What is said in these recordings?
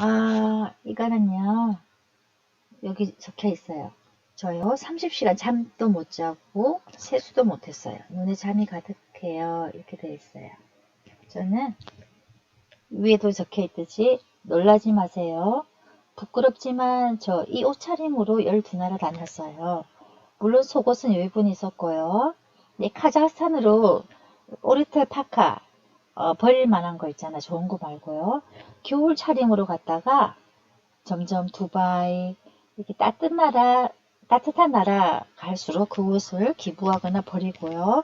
아, 이거는요. 여기 적혀 있어요. 저요 30시간 잠도 못 자고 세수도 못 했어요. 눈에 잠이 가득해요. 이렇게 되어 있어요. 저는 위에도 적혀 있듯이 놀라지 마세요. 부끄럽지만 저 이 옷차림으로 12나라 다녔어요. 물론 속옷은 여유분이 있었고요. 네, 카자흐스탄으로 오리털 파카 어, 버릴 만한 거 있잖아. 좋은 거 말고요. 겨울 차림으로 갔다가 점점 두바이 이렇게 따뜻한 나라 따뜻한 나라 갈수록 그 옷을 기부하거나 버리고요.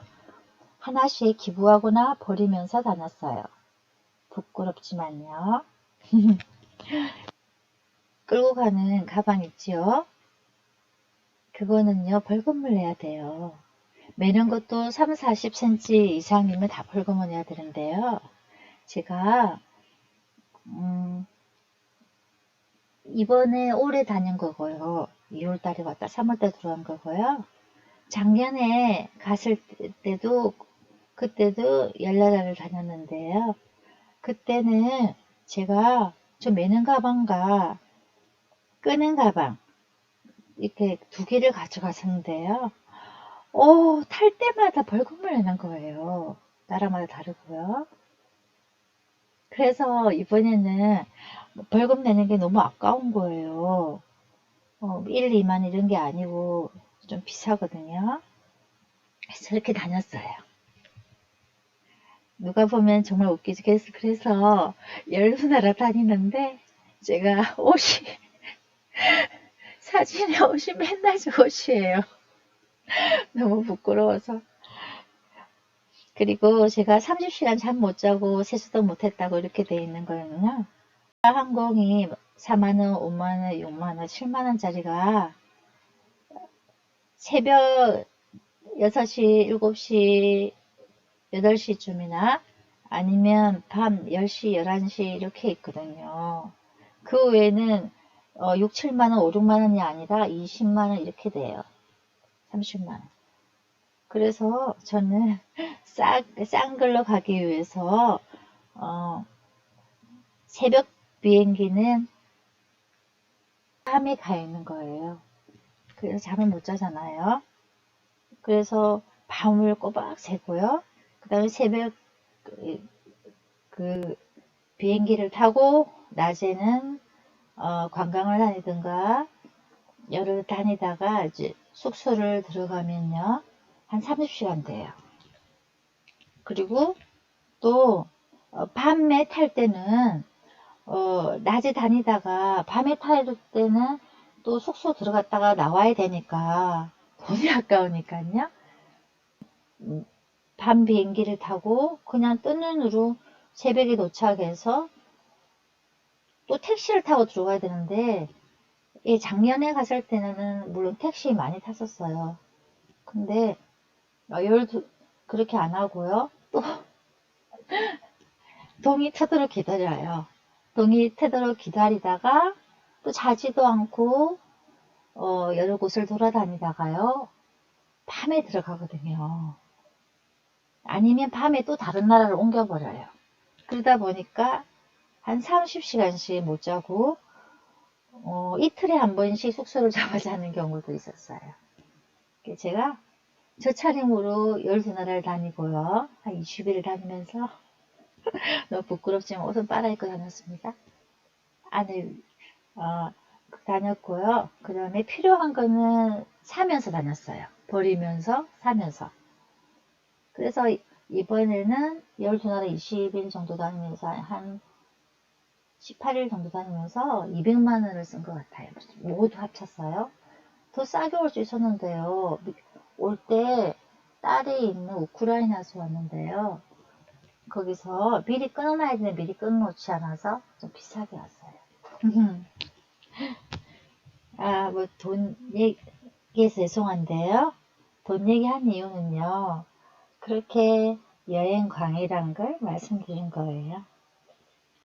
하나씩 기부하거나 버리면서 다녔어요. 부끄럽지만요. 끌고 가는 가방 있지요? 그거는요, 벌금을 내야 돼요. 매는 것도 3, 40cm 이상이면 다 내야 되는데요. 제가, 음, 이번에 올해 다닌 거고요. 2월 달에 왔다 3월 달에 들어간 거고요. 작년에 갔을 때도, 그때도 열나라를 다녔는데요. 그때는 제가 저 매는 가방과 끄는 가방 이렇게 두 개를 가져갔었는데요. 오, 탈 때마다 벌금을 내는 거예요. 나라마다 다르고요. 그래서 이번에는 벌금 내는 게 너무 아까운 거예요. 어, 1, 2만 이런 게 아니고 좀 비싸거든요. 그래서 이렇게 다녔어요. 누가 보면 정말 웃기겠어. 그래서 여러 나라 다니는데 제가 옷이 사진에 옷이 맨날 저 옷이에요. 너무 부끄러워서. 그리고 제가 30시간 잠 못 자고 세수도 못 했다고 이렇게 돼 있는 거는요. 항공이 4만원, 5만원, 6만원, 7만원짜리가 새벽 6시, 7시, 8시쯤이나 아니면 밤 10시, 11시 이렇게 있거든요. 그 외에는 어, 6, 7만원, 5, 6만원이 아니라 20만원 이렇게 돼요. 30만원. 그래서 저는 싼, 싼 걸로 가기 위해서 어, 새벽 비행기는 밤에 가 있는 거예요. 그래서 잠을 못 자잖아요. 그래서 밤을 꼬박 새고요. 그 다음에 새벽 그, 그 비행기를 타고 낮에는 어, 관광을 다니든가 열흘 다니다가 이제 숙소를 들어가면요 한 30시간 돼요. 그리고 또 어, 밤에 탈 때는 어, 낮에 다니다가 밤에 탈 때는 또 숙소 들어갔다가 나와야 되니까 돈이 아까우니까요. 음, 밤 비행기를 타고 그냥 뜬 눈으로 새벽에 도착해서 또 택시를 타고 들어가야 되는데 예, 작년에 갔을 때는 물론 택시 많이 탔었어요. 근데 어, 열두 그렇게 안 하고요. 또 동이 타도록 기다려요. 동이 타도록 기다리다가 또 자지도 않고 어, 여러 곳을 돌아다니다가요. 밤에 들어가거든요. 아니면 밤에 또 다른 나라를 옮겨버려요. 그러다 보니까 한 30시간씩 못 자고 어, 이틀에 한 번씩 숙소를 잡아 자는 경우도 있었어요. 제가 저 차림으로 12나라를 다니고요. 한 20일을 다니면서 너무 부끄럽지만 옷은 빨아입고 다녔습니다. 안에 어, 다녔고요. 그 다음에 필요한 거는 사면서 다녔어요. 버리면서 사면서. 그래서 이번에는 12나라 20일 정도 다니면서 한 18일 정도 다니면서 200만 원을 쓴 것 같아요. 모두 합쳤어요. 더 싸게 올 수 있었는데요. 올 때 딸이 있는 우크라이나에서 왔는데요. 거기서 미리 끊어놔야 되는데 미리 끊어놓지 않아서 좀 비싸게 왔어요. 아, 뭐 돈 얘기해서 죄송한데요. 돈 얘기한 이유는요. 그렇게 여행 광이란 걸 말씀드린 거예요.